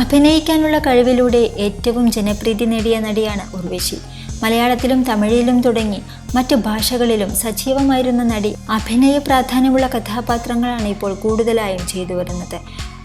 അഭിനയിക്കാനുള്ള കഴിവിലൂടെ ഏറ്റവും ജനപ്രീതി നേടിയ നടിയാണ് ഉർവശി. മലയാളത്തിലും തമിഴിലും തുടങ്ങി മറ്റു ഭാഷകളിലും സജീവമായിരുന്ന നടി അഭിനയ പ്രാധാന്യമുള്ള കഥാപാത്രങ്ങളാണ് ഇപ്പോൾ കൂടുതലായും ചെയ്തു വരുന്നത്.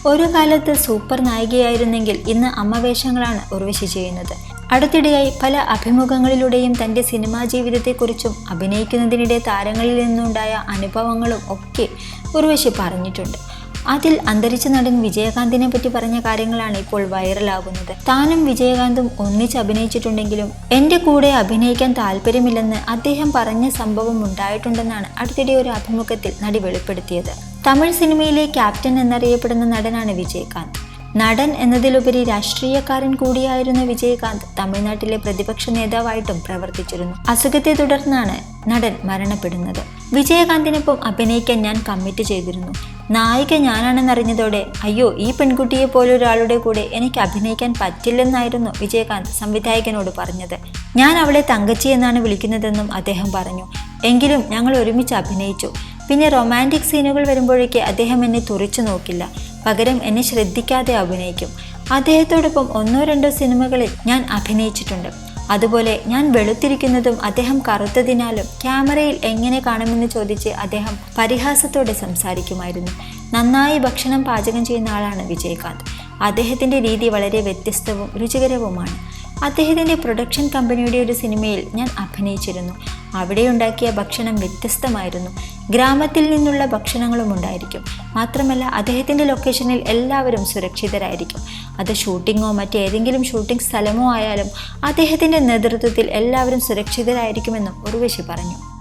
ഒരു കാലത്ത് സൂപ്പർ നായികയായിരുന്നെങ്കിൽ ഇന്ന് അമ്മവേഷങ്ങളാണ് ഉർവശി ചെയ്യുന്നത്. അടുത്തിടെയായി പല അഭിമുഖങ്ങളിലൂടെയും തന്റെ സിനിമാ ജീവിതത്തെക്കുറിച്ചും അഭിനയിക്കുന്നതിനിടെ താരങ്ങളിൽ നിന്നുണ്ടായ അനുഭവങ്ങളും ഒക്കെ ഉർവശി പറഞ്ഞിട്ടുണ്ട്. അതിൽ അന്തരിച്ച നടൻ വിജയകാന്തിനെ പറ്റി പറഞ്ഞ കാര്യങ്ങളാണ് ഇപ്പോൾ വൈറലാകുന്നത്. താനും വിജയകാന്തും ഒന്നിച്ച് അഭിനയിച്ചിട്ടുണ്ടെങ്കിലും എന്റെ കൂടെ അഭിനയിക്കാൻ താല്പര്യമില്ലെന്ന് അദ്ദേഹം പറഞ്ഞ സംഭവം ഉണ്ടായിട്ടുണ്ടെന്നാണ് അടുത്തിടെ ഒരു അഭിമുഖത്തിൽ നടി വെളിപ്പെടുത്തിയത്. തമിഴ് സിനിമയിലെ ക്യാപ്റ്റൻ എന്നറിയപ്പെടുന്ന നടനാണ് വിജയകാന്ത്. നടൻ എന്നതിലുപരി രാഷ്ട്രീയക്കാരൻ കൂടിയായിരുന്ന വിജയകാന്ത് തമിഴ്നാട്ടിലെ പ്രതിപക്ഷ നേതാവായിട്ടും പ്രവർത്തിച്ചിരുന്നു. അസുഖത്തെ തുടർന്നാണ് നടൻ മരണപ്പെടുന്നത്. വിജയകാന്തിനൊപ്പം അഭിനയിക്കാൻ ഞാൻ കമ്മിറ്റ് ചെയ്തിരുന്നു. നായിക ഞാനാണെന്നറിഞ്ഞതോടെ അയ്യോ ഈ പെൺകുട്ടിയെ പോലൊരാളുടെ കൂടെ എനിക്ക് അഭിനയിക്കാൻ പറ്റില്ലെന്നായിരുന്നു വിജയകാന്ത് സംവിധായകനോട് പറഞ്ഞത്. ഞാൻ അവളെ തങ്കച്ചി എന്നാണ് വിളിക്കുന്നതെന്നും അദ്ദേഹം പറഞ്ഞു. എങ്കിലും ഞങ്ങൾ ഒരുമിച്ച് അഭിനയിച്ചു. പിന്നെ റൊമാന്റിക് സീനുകൾ വരുമ്പോഴേക്ക് അദ്ദേഹം എന്നെ തുറച്ചു നോക്കില്ല. പകരം എന്നെ ശ്രദ്ധിക്കാതെ അഭിനയിക്കും. അദ്ദേഹത്തോടൊപ്പം ഒന്നോ രണ്ടോ സിനിമകളിൽ ഞാൻ അഭിനയിച്ചിട്ടുണ്ട്. അതുപോലെ ഞാൻ വെളുത്തിരിക്കുന്നതും അദ്ദേഹം കറുത്തതിനാലും ക്യാമറയിൽ എങ്ങനെ കാണുമെന്ന് ചോദിച്ച് അദ്ദേഹം പരിഹാസത്തോടെ സംസാരിക്കുമായിരുന്നു. നന്നായി ഭക്ഷണം പാചകം ചെയ്യുന്ന ആളാണ് വിജയകാന്ത്. അദ്ദേഹത്തിന്റെ രീതി വളരെ വ്യത്യസ്തവും രുചികരവുമാണ്. അദ്ദേഹത്തിന്റെ പ്രൊഡക്ഷൻ കമ്പനിയുടെ ഒരു സിനിമയിൽ ഞാൻ അഭിനയിച്ചിരുന്നു. അവിടെ ഉണ്ടാക്കിയ ഭക്ഷണം വ്യത്യസ്തമായിരുന്നു. ഗ്രാമത്തിൽ നിന്നുള്ള ഭക്ഷണങ്ങളും ഉണ്ടായിരിക്കും. മാത്രമല്ല അദ്ദേഹത്തിന്റെ ലൊക്കേഷനിൽ എല്ലാവരും സുരക്ഷിതരായിരിക്കും. അത് ഷൂട്ടിങ്ങോ മറ്റേതെങ്കിലും ഷൂട്ടിംഗ് സ്ഥലമോ ആയാലും അദ്ദേഹത്തിന്റെ നേതൃത്വത്തിൽ എല്ലാവരും സുരക്ഷിതരായിരിക്കുമെന്നും ഉർവശി പറഞ്ഞു.